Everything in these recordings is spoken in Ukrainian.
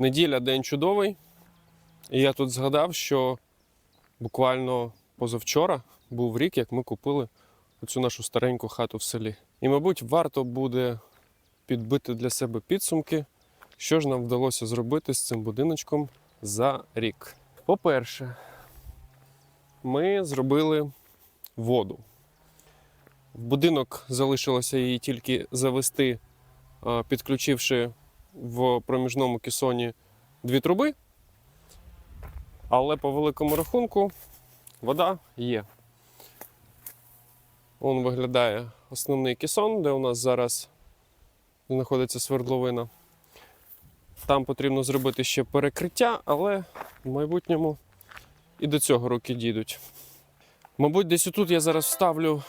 Неділя день чудовий. І я тут згадав, що буквально позавчора був рік, як ми купили оцю нашу стареньку хату в селі. І, мабуть, варто буде підбити для себе підсумки, що ж нам вдалося зробити з цим будиночком за рік. По-перше, ми зробили воду. В будинок залишилося її тільки завести, підключивши в проміжному кесоні дві труби. Але по великому рахунку вода є. Он виглядає основний кесон, де у нас зараз знаходиться свердловина. Там потрібно зробити ще перекриття, але в майбутньому і до цього роки дійдуть. Мабуть, десь отут я зараз вставлю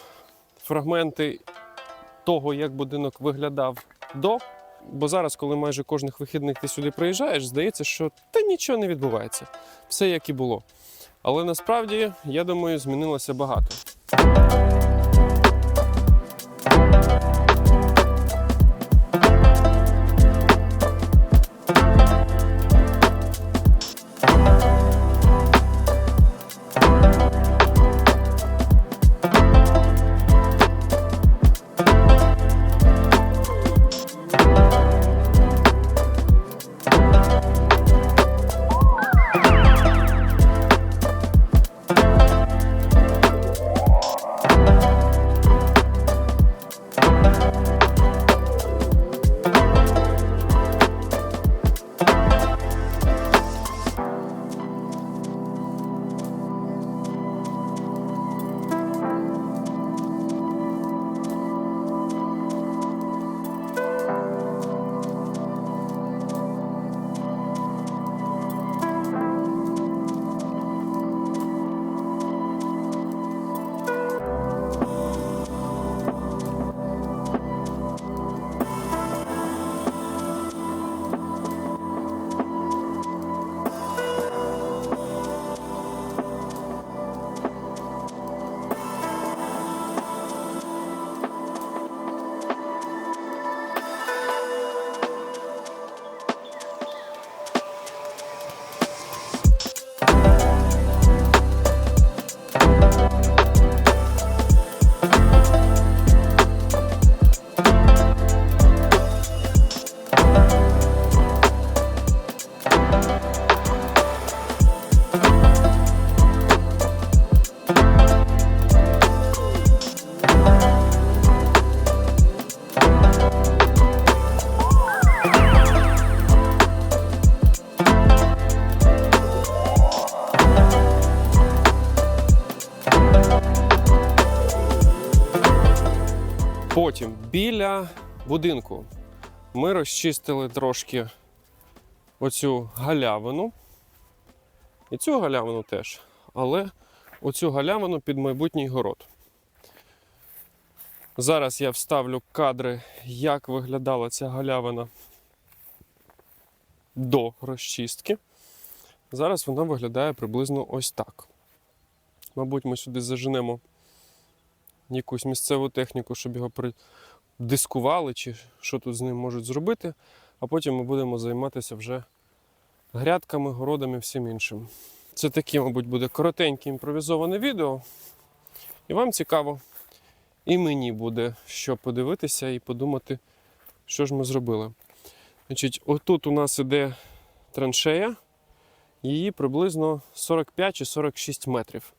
фрагменти того, як будинок виглядав до. Бо зараз, коли майже кожних вихідних ти сюди приїжджаєш, здається, що та нічого не відбувається. Все як і було. Але насправді, я думаю, змінилося багато. Потім біля будинку ми розчистили трошки оцю галявину. І цю галявину теж. Але оцю галявину під майбутній город. Зараз я вставлю кадри, як виглядала ця галявина до розчистки. Зараз вона виглядає приблизно ось так. Мабуть, ми сюди заженемо якусь місцеву техніку, щоб його дискували, чи що тут з ним можуть зробити. А потім ми будемо займатися вже грядками, городами і всім іншим. Це таке, мабуть, буде коротеньке імпровізоване відео. І вам цікаво. І мені буде що подивитися і подумати, що ж ми зробили. Значить, Отут у нас іде траншея, її приблизно 45 чи 46 метрів.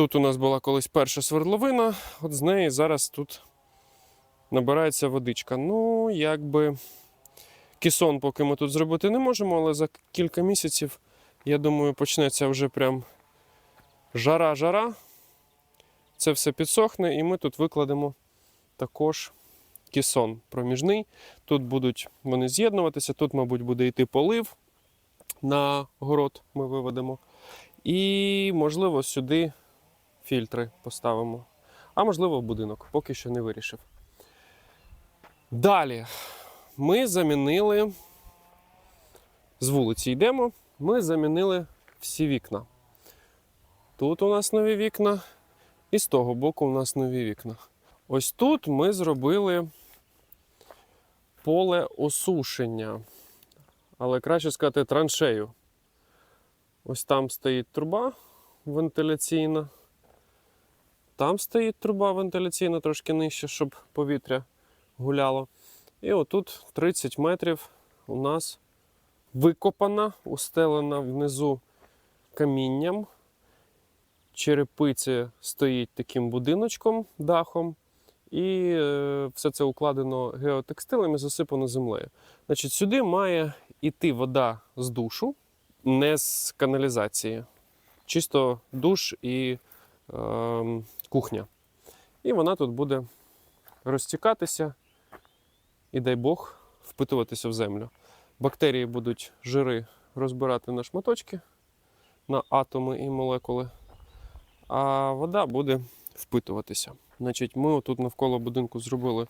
Тут у нас була колись перша свердловина, от з неї зараз тут набирається водичка. Ну, якби кісон, поки ми тут зробити не можемо, але за кілька місяців, я думаю, почнеться вже прям Жара-жара. Це все підсохне, і ми тут викладемо також кісон проміжний. Тут будуть вони з'єднуватися, тут, мабуть, буде йти полив на город ми виведемо. І, можливо, сюди фільтри поставимо. А можливо, в будинок, поки що не вирішив. Далі ми замінили з вулиці йдемо. Ми замінили всі вікна. Тут у нас нові вікна, і з того боку у нас нові вікна. Ось тут ми зробили поле осушення. Але краще сказати траншею. Ось там стоїть труба вентиляційна. Там стоїть труба вентиляційна трошки нижче, щоб повітря гуляло. І отут 30 метрів у нас викопана, устелена внизу камінням. Черепиця стоїть таким будиночком, дахом, і е, все це укладено геотекстилем і засипано землею. Значить, сюди має йти вода з душу, не з каналізації. Чисто душ і е, кухня. І вона тут буде розтікатися і, дай Бог, впитуватися в землю. Бактерії будуть жири розбирати на шматочки, на атоми і молекули, а вода буде впитуватися. Значить, ми тут навколо будинку зробили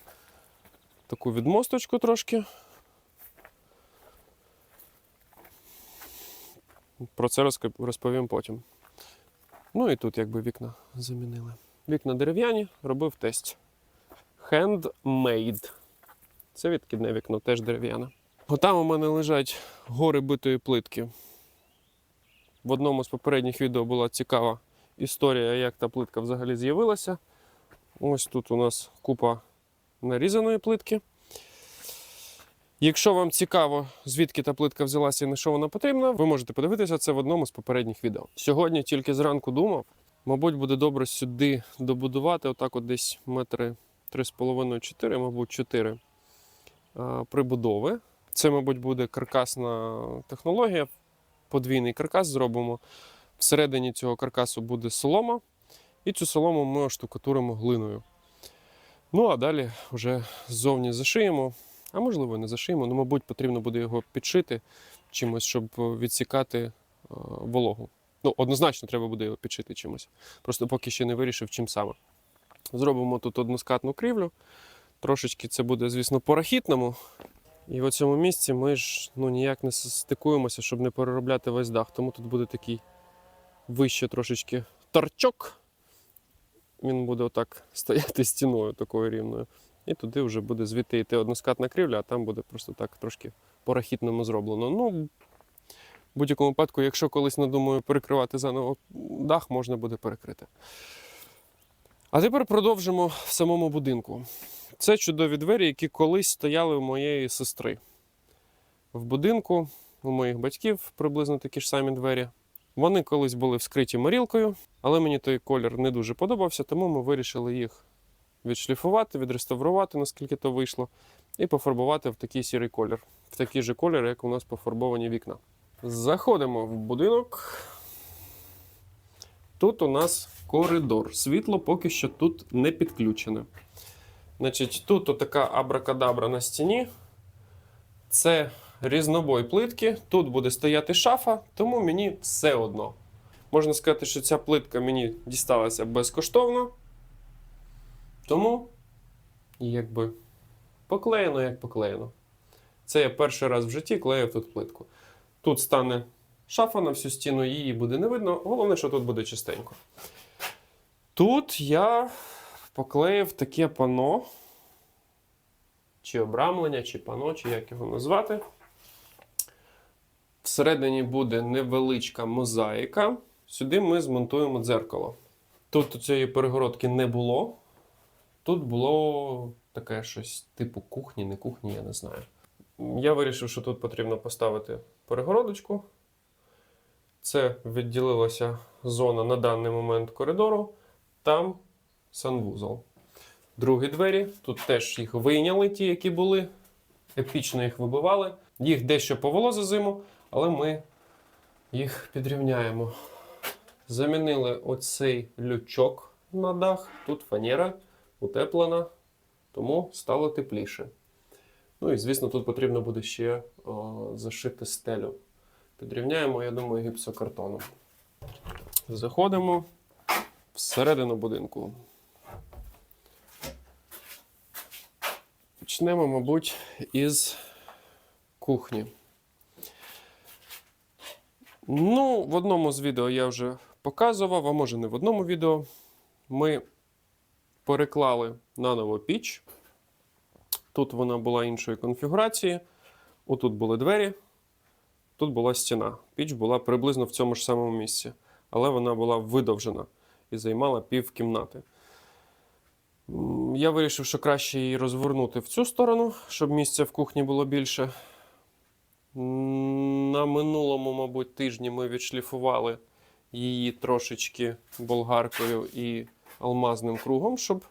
таку відмосточку трошки. Про це розповім потім. Ну і тут якби вікна замінили. Вікна дерев'яні, робив тест. Handmade. Це відкидне вікно, теж дерев'яне. Отам у мене лежать гори битої плитки. В одному з попередніх відео була цікава історія, як та плитка взагалі з'явилася. Ось тут у нас купа нарізаної плитки. Якщо вам цікаво, звідки та плитка взялася і на що вона потрібна, ви можете подивитися це в одному з попередніх відео. Сьогодні тільки зранку думав, мабуть, буде добре сюди добудувати, отак от десь метри 3,5-4, мабуть, 4 прибудови. Це, мабуть, буде каркасна технологія. Подвійний каркас зробимо. Всередині цього каркасу буде солома, і цю солому ми оштукатуримо глиною. Ну а далі вже ззовні зашиємо. А можливо, не зашиємо. Ну, мабуть, потрібно буде його підшити чимось, щоб відсікати вологу. Ну, однозначно треба буде його підшити чимось. Просто поки ще не вирішив, чим саме. Зробимо тут односкатну крівлю. Трошечки це буде, звісно, по рахітному. І в цьому місці ми ж ну, ніяк не стикуємося, щоб не переробляти весь дах. Тому тут буде такий вище трошечки торчок. Він буде отак стояти стіною такою рівною. І туди вже буде звідти йти односкатна крівля, а там буде просто так трошки по-рахітному зроблено. Ну, в будь-якому випадку, якщо колись надумаю перекривати заново дах, можна буде перекрити. А тепер продовжимо в самому будинку. Це чудові двері, які колись стояли у моєї сестри. В будинку у моїх батьків приблизно такі ж самі двері. Вони колись були вскриті морілкою, але мені той колір не дуже подобався, тому ми вирішили їх відшліфувати, відреставрувати, наскільки то вийшло, і пофарбувати в такий сірий колір, в такий же колір, як у нас пофарбовані вікна. Заходимо в будинок. Тут у нас коридор. Світло поки що тут не підключене. Значить, тут така абракадабра на стіні. Це різнобой плитки. Тут буде стояти шафа, тому мені все одно. Можна сказати, що ця плитка мені дісталася безкоштовно. Тому, якби, поклеєно, як поклеєно. Це я перший раз в житті клеїв тут плитку. Тут стане шафа на всю стіну, її буде не видно. Головне, що тут буде чистенько. Тут я поклеїв таке пано, чи обрамлення, чи пано, чи як його назвати. Всередині буде невеличка мозаїка. Сюди ми змонтуємо дзеркало. Тут цієї перегородки не було. Тут було таке щось типу кухні, не кухні, я не знаю. Я вирішив, що тут потрібно поставити перегородочку. Це відділилася зона на даний момент коридору. Там санвузол. Другі двері. Тут теж їх вийняли, ті, які були. Епічно їх вибивали. Їх дещо повело за зиму, але ми їх підрівняємо Замінили оцей лючок на дах. Тут фанера утеплена, тому стало тепліше. Ну і звісно, тут потрібно буде ще о, зашити стелю. Підрівняємо, я думаю, гіпсокартоном. Заходимо всередину будинку. Почнемо, мабуть, із кухні. Ну, в одному з відео я вже показував, а може не в одному відео. Ми переклали наново піч. Тут вона була іншої конфігурації. Отут були двері, тут була стіна. Піч була приблизно в цьому ж самому місці, але вона була видовжена і займала пів кімнати. Я вирішив, що краще її розвернути в цю сторону, щоб місця в кухні було більше. На минулому, мабуть, тижні ми відшліфували її трошечки болгаркою і алмазним кругом, щоб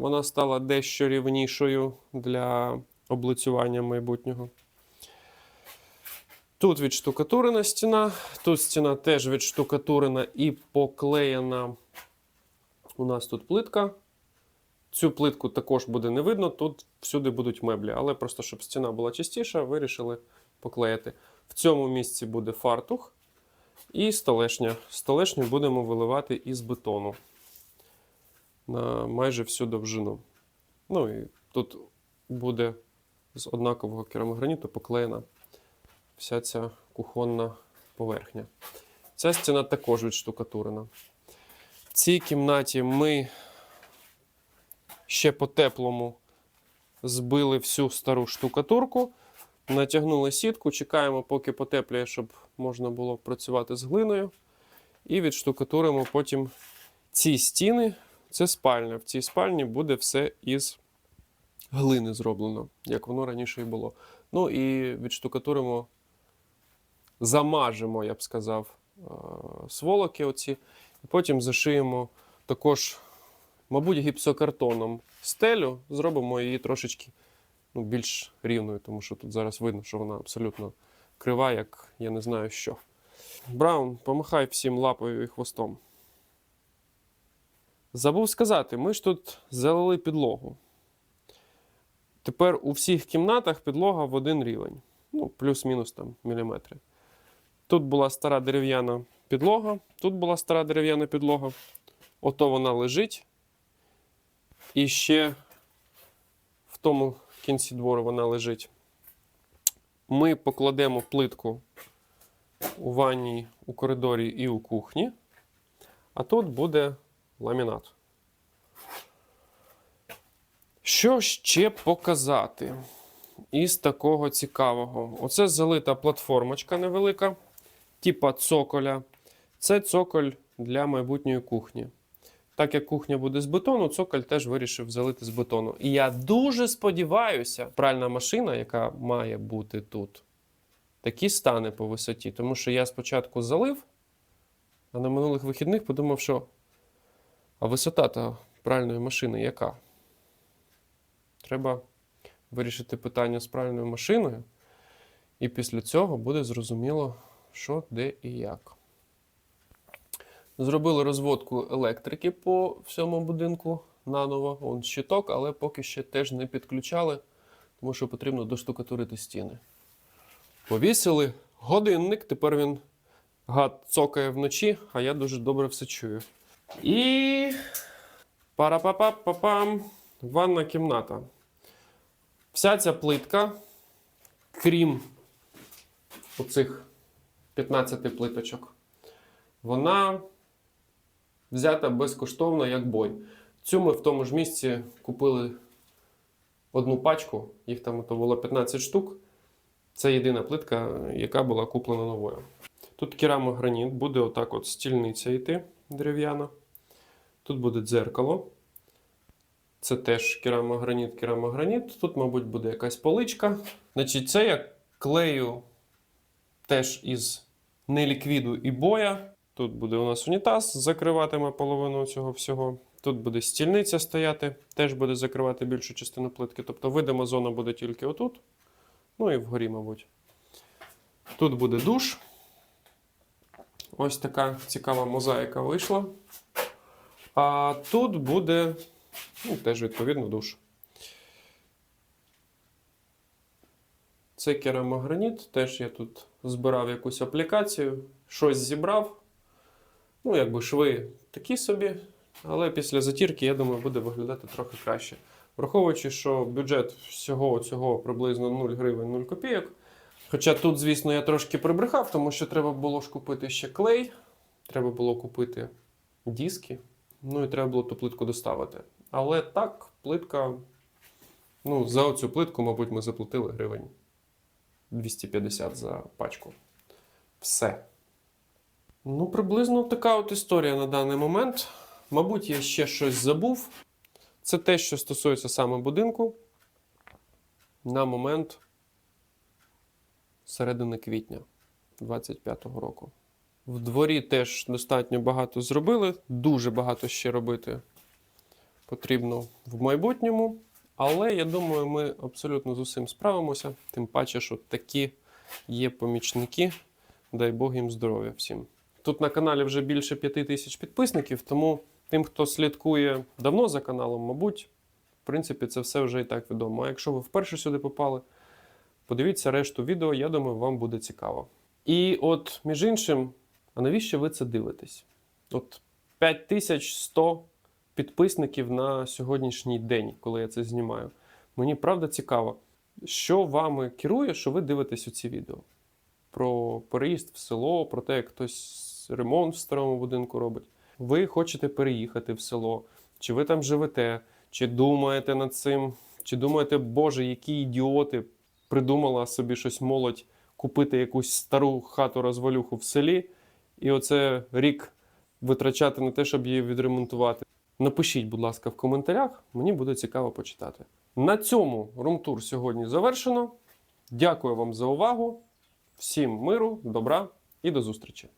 вона стала дещо рівнішою для облицювання майбутнього. Тут відштукатурена стіна, тут стіна теж відштукатурена і поклеєна. У нас тут плитка. Цю плитку також буде не видно, тут всюди будуть меблі, але просто щоб стіна була чистіша, вирішили поклеїти. В цьому місці буде фартух і столешня. Столешню будемо виливати із бетону на майже всю довжину. Ну і тут буде з однакового керамограніту поклеєна вся ця кухонна поверхня. Ця стіна також відштукатурена. В цій кімнаті ми ще по теплому збили всю стару штукатурку, натягнули сітку, чекаємо, поки потепліє, щоб можна було працювати з глиною. І відштукатуримо потім ці стіни. Це спальня. В цій спальні буде все із глини зроблено, як воно раніше і було. Ну і відштукатуримо, замажемо, я б сказав, е, сволоки оці. І потім зашиємо також, мабуть, гіпсокартоном стелю, зробимо її трошечки ну, більш рівною, тому що тут зараз видно, що вона абсолютно крива, як я не знаю що. Браун, помахай всім лапою і хвостом. Забув сказати, ми ж тут залили підлогу. Тепер у всіх кімнатах підлога в один рівень. Ну, плюс-мінус там міліметри. Тут була стара дерев'яна підлога, тут була стара дерев'яна підлога. Ото вона лежить. І ще в тому кінці двору вона лежить. Ми покладемо плитку у ванні, у коридорі і у кухні. А тут буде ламінат. Що ще показати із такого цікавого? Оце залита платформочка невелика, типа цоколя. Це цоколь для майбутньої кухні. Так як кухня буде з бетону, цоколь теж вирішив залити з бетону. І я дуже сподіваюся, пральна машина, яка має бути тут, такі стане по висоті. Тому що я спочатку залив, а на минулих вихідних подумав, що а висота та пральної машини яка? Треба вирішити питання з пральною машиною, і після цього буде зрозуміло, що, де і як. Зробили розводку електрики по всьому будинку наново. Он щиток, але поки ще теж не підключали, тому що потрібно доштукатурити стіни. Повісили годинник, тепер він гад цокає вночі, а я дуже добре все чую. І пара-па-па-па-пам. Ванна кімната. Вся ця плитка, крім оцих 15 плиточок, вона взята безкоштовно як бой. Цю ми в тому ж місці купили одну пачку, їх там то було 15 штук. Це єдина плитка, яка була куплена новою. Тут керамограніт, буде отак от стільниця йти дерев'яна. Тут буде дзеркало. Це теж керамограніт, керамограніт. Тут, мабуть, буде якась поличка. Значить, це я клею теж із неліквіду і боя. Тут буде у нас унітаз, закриватиме половину цього всього. Тут буде стільниця стояти, теж буде закривати більшу частину плитки. Тобто видима зона буде тільки отут. Ну і вгорі, мабуть. Тут буде душ. Ось така цікава мозаїка вийшла. А тут буде ну, теж відповідно душ. Це керамограніт, теж я тут збирав якусь аплікацію, щось зібрав. Ну, якби шви такі собі, але після затірки, я думаю, буде виглядати трохи краще. Враховуючи, що бюджет всього цього приблизно 0 гривень 0 копійок. Хоча тут, звісно, я трошки прибрехав, тому що треба було ж купити ще клей, треба було купити диски, ну і треба було ту плитку доставити. Але так, плитка, ну, за оцю плитку, мабуть, ми заплатили гривень 250 за пачку. Все. Ну, приблизно така от історія на даний момент. Мабуть, я ще щось забув. Це те, що стосується саме будинку на момент середини квітня 25-го року. В дворі теж достатньо багато зробили, дуже багато ще робити потрібно в майбутньому. Але я думаю, ми абсолютно з усім справимося. Тим паче, що такі є помічники. Дай Бог їм здоров'я всім. Тут на каналі вже більше п'яти тисяч підписників, тому тим, хто слідкує давно за каналом, мабуть, в принципі, це все вже і так відомо. А якщо ви вперше сюди попали, подивіться решту відео, я думаю, вам буде цікаво. І от, між іншим, а навіщо ви це дивитесь? От 5100 підписників на сьогоднішній день, коли я це знімаю. Мені правда цікаво, що вами керує, що ви дивитесь у ці відео. Про переїзд в село, про те, як хтось ремонт в старому будинку робить. Ви хочете переїхати в село, чи ви там живете, чи думаєте над цим, чи думаєте, Боже, які ідіоти придумала собі щось молодь купити якусь стару хату розвалюху в селі, і оце рік витрачати на те, щоб її відремонтувати. Напишіть, будь ласка, в коментарях, мені буде цікаво почитати. На цьому румтур сьогодні завершено. Дякую вам за увагу. Всім миру, добра і до зустрічі!